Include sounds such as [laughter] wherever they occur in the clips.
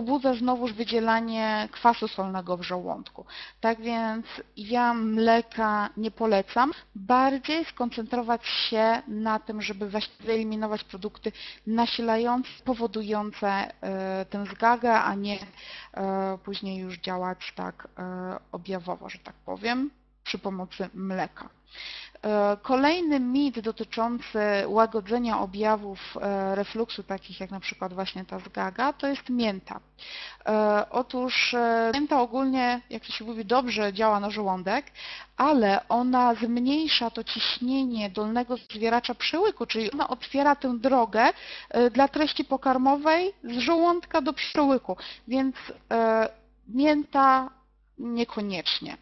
pobudza znowuż wydzielanie kwasu solnego w żołądku. Tak więc ja mleka nie polecam. Bardziej skoncentrować się na tym, żeby wyeliminować produkty nasilające, powodujące e, tę zgagę, a nie e, później już działać tak objawowo, że tak powiem, przy pomocy mleka. E, kolejny mit dotyczący łagodzenia objawów e, refluksu, takich jak na przykład właśnie ta zgaga, to jest mięta. E, otóż mięta ogólnie, jak to się mówi, dobrze działa na żołądek, ale ona zmniejsza to ciśnienie dolnego zwieracza przełyku, czyli ona otwiera tę drogę dla treści pokarmowej z żołądka do przełyku, więc mięta niekoniecznie.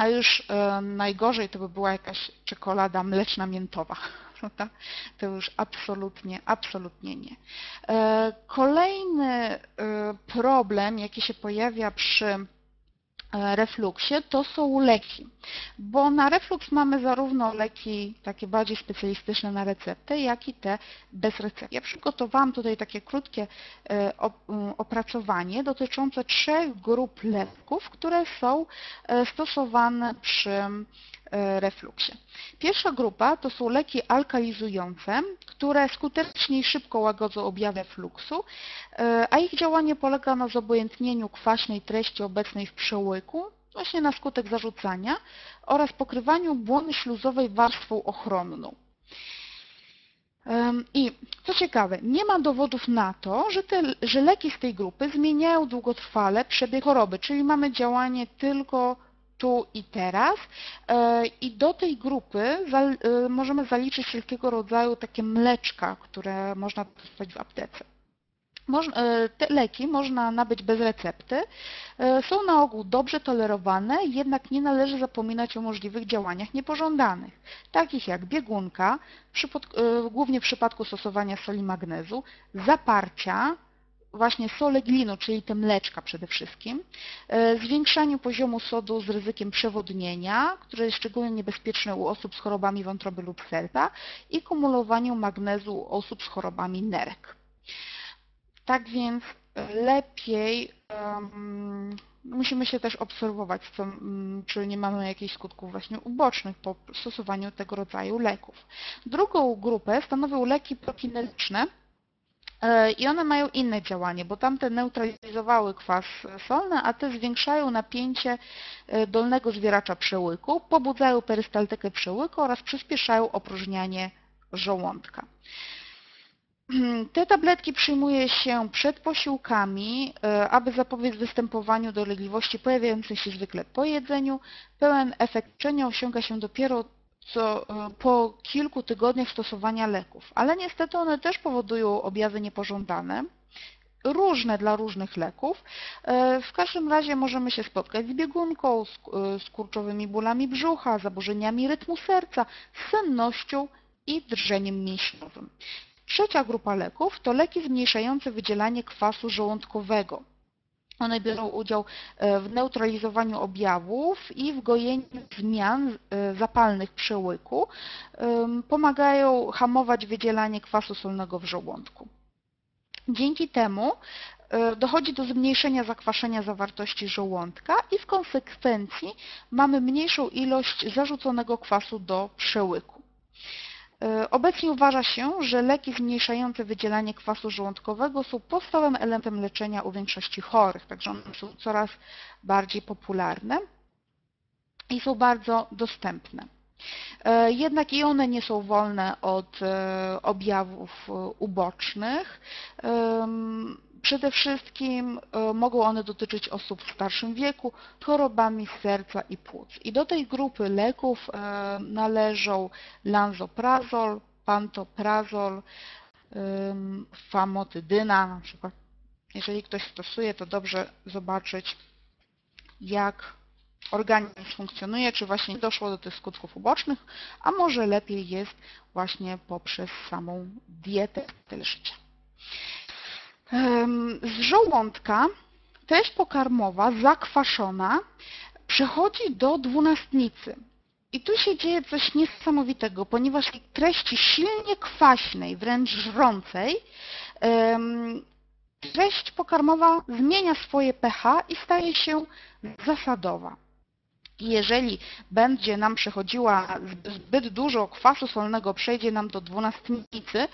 A już e, najgorzej to by była jakaś czekolada mleczna miętowa. [laughs] To już absolutnie, absolutnie nie. E, kolejny e, problem, jaki się pojawia przy refluksie, to są leki, bo na refluks mamy zarówno leki takie bardziej specjalistyczne na receptę, jak i te bez recepty. Ja przygotowałam tutaj takie krótkie e, opracowanie dotyczące trzech grup leków, które są e, stosowane przy E, refluksie. Pierwsza grupa to są leki alkalizujące, które skutecznie i szybko łagodzą objawy refluksu, e, a ich działanie polega na zobojętnieniu kwaśnej treści obecnej w przełyku, właśnie na skutek zarzucania oraz pokrywaniu błony śluzowej warstwą ochronną. I co ciekawe, nie ma dowodów na to, że, te, że leki z tej grupy zmieniają długotrwale przebieg choroby, czyli mamy działanie tylko tu i teraz e, i do tej grupy e, możemy zaliczyć wszelkiego rodzaju takie mleczka, które można dostać w aptece. E, te leki można nabyć bez recepty, są na ogół dobrze tolerowane, jednak nie należy zapominać o możliwych działaniach niepożądanych, takich jak biegunka, głównie w przypadku stosowania soli magnezu, zaparcia, właśnie sole glinu, czyli te mleczka przede wszystkim, e, zwiększaniu poziomu sodu z ryzykiem przewodnienia, które jest szczególnie niebezpieczne u osób z chorobami wątroby lub serca i kumulowaniu magnezu u osób z chorobami nerek. Tak więc lepiej um, musimy się też obserwować, co, um, czy nie mamy jakichś skutków właśnie ubocznych po stosowaniu tego rodzaju leków. Drugą grupę stanowią leki prokinetyczne, I one mają inne działanie, bo tamte neutralizowały kwas solny, a te zwiększają napięcie e, dolnego zwieracza przełyku, pobudzają perystaltykę przełyku oraz przyspieszają opróżnianie żołądka. [clears throat] Te tabletki przyjmuje się przed posiłkami, e, aby zapobiec występowaniu dolegliwości pojawiających się zwykle po jedzeniu. Pełen efekt leczenia osiąga się dopiero co, e, po kilku tygodniach stosowania leków, ale niestety one też powodują objawy niepożądane, różne dla różnych leków. E, w każdym razie możemy się spotkać z biegunką, z e, kurczowymi bólami brzucha, zaburzeniami rytmu serca, sennością i drżeniem mięśniowym. Trzecia grupa leków to leki zmniejszające wydzielanie kwasu żołądkowego. One biorą udział e, w neutralizowaniu objawów i w gojeniu zmian e, zapalnych przełyku. Pomagają hamować wydzielanie kwasu solnego w żołądku. Dzięki temu e, dochodzi do zmniejszenia zakwaszenia zawartości żołądka i w konsekwencji mamy mniejszą ilość zarzuconego kwasu do przełyku. E, obecnie uważa się, że leki zmniejszające wydzielanie kwasu żołądkowego są podstawowym elementem leczenia u większości chorych, także one są coraz bardziej popularne i są bardzo dostępne. E, jednak i one nie są wolne od e, objawów ubocznych. Przede wszystkim e, mogą one dotyczyć osób w starszym wieku chorobami serca i płuc. I do tej grupy leków e, należą lanzoprazol, pantoprazol, famotydyna na przykład. Jeżeli ktoś stosuje, to dobrze zobaczyć, jak organizm funkcjonuje, czy właśnie doszło do tych skutków ubocznych, a może lepiej jest właśnie poprzez samą dietę, styl życia. Z żołądka treść pokarmowa zakwaszona przechodzi do dwunastnicy. I tu się dzieje coś niesamowitego, ponieważ treści silnie kwaśnej, wręcz żrącej, treść pokarmowa zmienia swoje pH i staje się zasadowa. Jeżeli będzie nam przechodziła zbyt dużo kwasu solnego, przejdzie nam do dwunastnicy,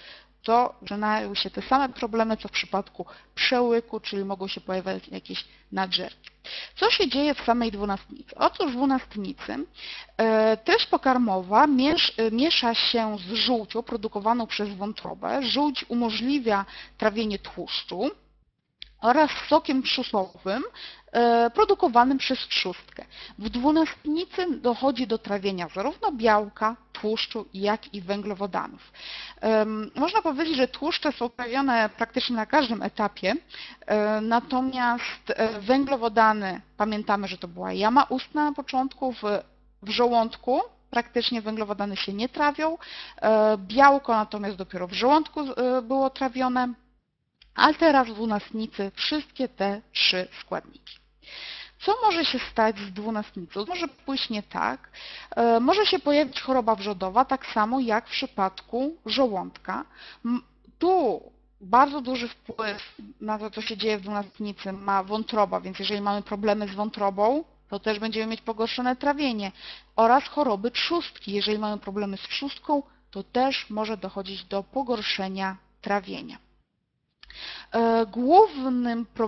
to zaczynają się te same problemy, co w przypadku przełyku, czyli mogą się pojawiać jakieś nadżerki. Co się dzieje w samej dwunastnicy? Otóż w dwunastnicy e, treść pokarmowa e, miesza się z żółcią produkowaną przez wątrobę. Żółć umożliwia trawienie tłuszczu, oraz sokiem trzustowym e, produkowanym przez trzustkę. W dwunastnicy dochodzi do trawienia zarówno białka, tłuszczu, jak i węglowodanów. Można powiedzieć, że tłuszcze są trawione praktycznie na każdym etapie, e, natomiast e, węglowodany, pamiętamy, że to była jama ustna na początku, w, w żołądku praktycznie węglowodany się nie trawią, białko natomiast dopiero w żołądku było trawione, ale teraz dwunastnicy wszystkie te trzy składniki. Co może się stać z dwunastnicą? Może pójść nie tak. E, może się pojawić choroba wrzodowa, tak samo jak w przypadku żołądka. Tu bardzo duży wpływ na to, co się dzieje w dwunastnicy ma wątroba, więc jeżeli mamy problemy z wątrobą, to też będziemy mieć pogorszone trawienie oraz choroby trzustki. Jeżeli mamy problemy z trzustką, to też może dochodzić do pogorszenia trawienia. E, głównym e,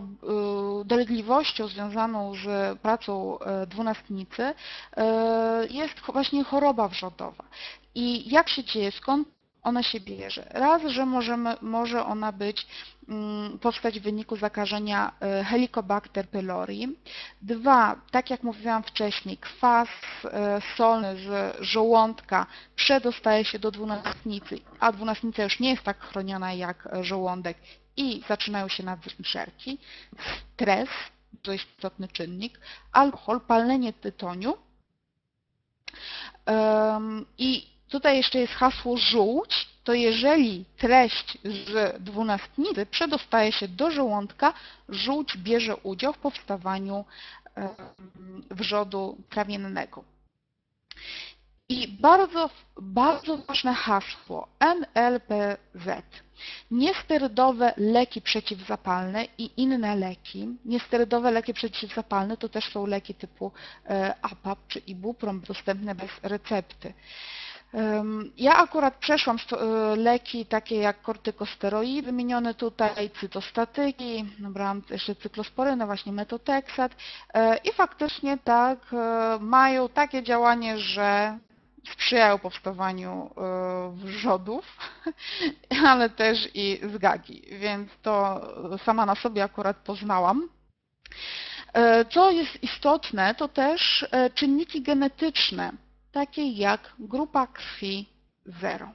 dolegliwością związaną z pracą e, dwunastnicy jest właśnie choroba wrzodowa. I jak się dzieje, skąd ona się bierze? Raz, że możemy, może ona być, mm, powstać w wyniku zakażenia Helicobacter pylori. Dwa, tak jak mówiłam wcześniej, kwas solny z żołądka przedostaje się do dwunastnicy, a dwunastnica już nie jest tak chroniona jak żołądek i zaczynają się nadżerki, stres, to jest istotny czynnik, alkohol, palenie tytoniu i tutaj jeszcze jest hasło żółć, to jeżeli treść z dwunastnicy przedostaje się do żołądka, żółć bierze udział w powstawaniu wrzodu trawiennego. I bardzo, bardzo ważne hasło NLPZ. Niesterydowe leki przeciwzapalne i inne leki. Niesterydowe leki przeciwzapalne to też są leki typu e, APAP czy Ibuprom dostępne bez recepty. Ja akurat przeszłam e, leki takie jak kortykosteroidy wymienione tutaj, cytostatyki, brałam jeszcze cyklosporynę, właśnie metoteksat e, i faktycznie tak mają takie działanie, że sprzyjają powstawaniu e, wrzodów, [laughs] ale też i zgagi, więc to sama na sobie akurat poznałam. E, co jest istotne, to też e, czynniki genetyczne, takie jak grupa krwi 0.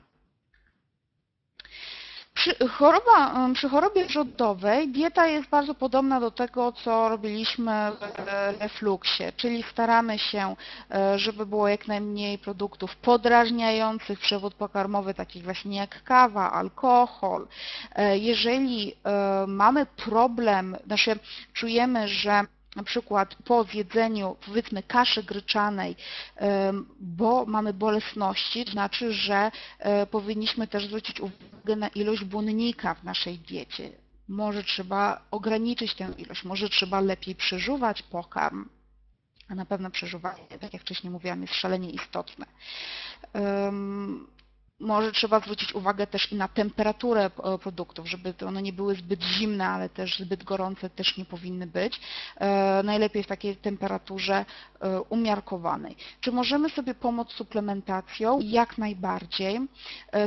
Przy, choroba, przy chorobie wrzodowej dieta jest bardzo podobna do tego, co robiliśmy w refluksie, czyli staramy się, e, żeby było jak najmniej produktów podrażniających przewód pokarmowy, takich właśnie jak kawa, alkohol. E, jeżeli e, mamy problem, znaczy czujemy, że na przykład po zjedzeniu powiedzmy kaszy gryczanej, bo mamy bolesności, znaczy, że e, powinniśmy też zwrócić uwagę na ilość błonnika w naszej diecie. Może trzeba ograniczyć tę ilość, może trzeba lepiej przeżuwać pokarm, a na pewno przeżuwanie, tak jak wcześniej mówiłam, jest szalenie istotne. Może trzeba zwrócić uwagę też i na temperaturę e, produktów, żeby one nie były zbyt zimne, ale też zbyt gorące też nie powinny być. E, najlepiej w takiej temperaturze e, umiarkowanej. Czy możemy sobie pomóc suplementacją? Jak najbardziej.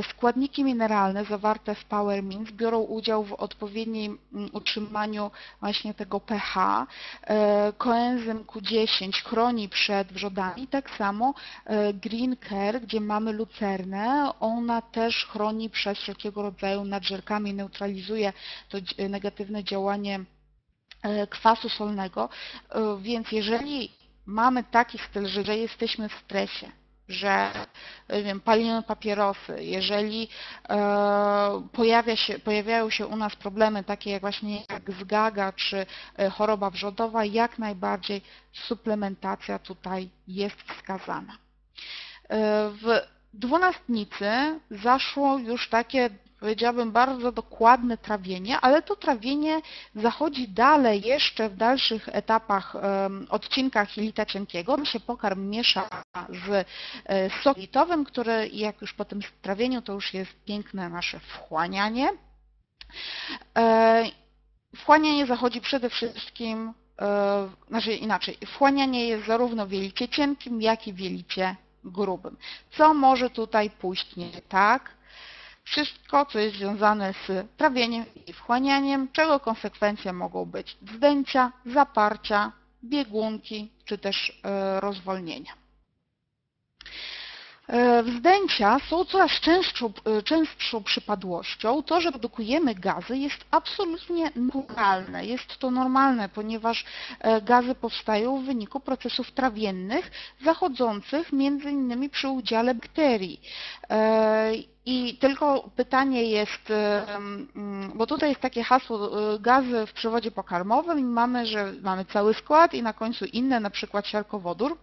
Składniki mineralne zawarte w Power Means biorą udział w odpowiednim mm, utrzymaniu właśnie tego pH. Koenzym Q10 chroni przed wrzodami. Tak samo Green Care, gdzie mamy lucernę, ona też chroni przed wszelkiego rodzaju nadżerkami, neutralizuje to negatywne działanie e, kwasu solnego, e, więc jeżeli mamy taki styl, że jesteśmy w stresie, że wiem, palimy papierosy, jeżeli e, pojawia się, pojawiają się u nas problemy takie jak właśnie jak zgaga czy e, choroba wrzodowa, jak najbardziej suplementacja tutaj jest wskazana. E, w dwunastnicy zaszło już takie powiedziałabym, bardzo dokładne trawienie, ale to trawienie zachodzi dalej, jeszcze w dalszych etapach, odcinkach jelita cienkiego. Tam się pokarm miesza z e, sokiem jelitowym, który jak już po tym trawieniu, to już jest piękne nasze wchłanianie. E, Wchłanianie zachodzi przede wszystkim, e, znaczy inaczej, wchłanianie jest zarówno w jelicie cienkim, jak i w jelicie grubym. Co może tutaj pójść nie tak? Wszystko, co jest związane z trawieniem i wchłanianiem, czego konsekwencje mogą być wzdęcia, zaparcia, biegunki, czy też e, rozwolnienia. E, Wzdęcia są coraz częstszą, e, częstszą przypadłością. To, że produkujemy gazy jest absolutnie naturalne. Jest to normalne, ponieważ e, gazy powstają w wyniku procesów trawiennych zachodzących między innymi przy udziale bakterii. I tylko pytanie jest, mm, bo tutaj jest takie hasło gazy w przewodzie pokarmowym i mamy, że mamy cały skład i na końcu inne, na przykład siarkowodór.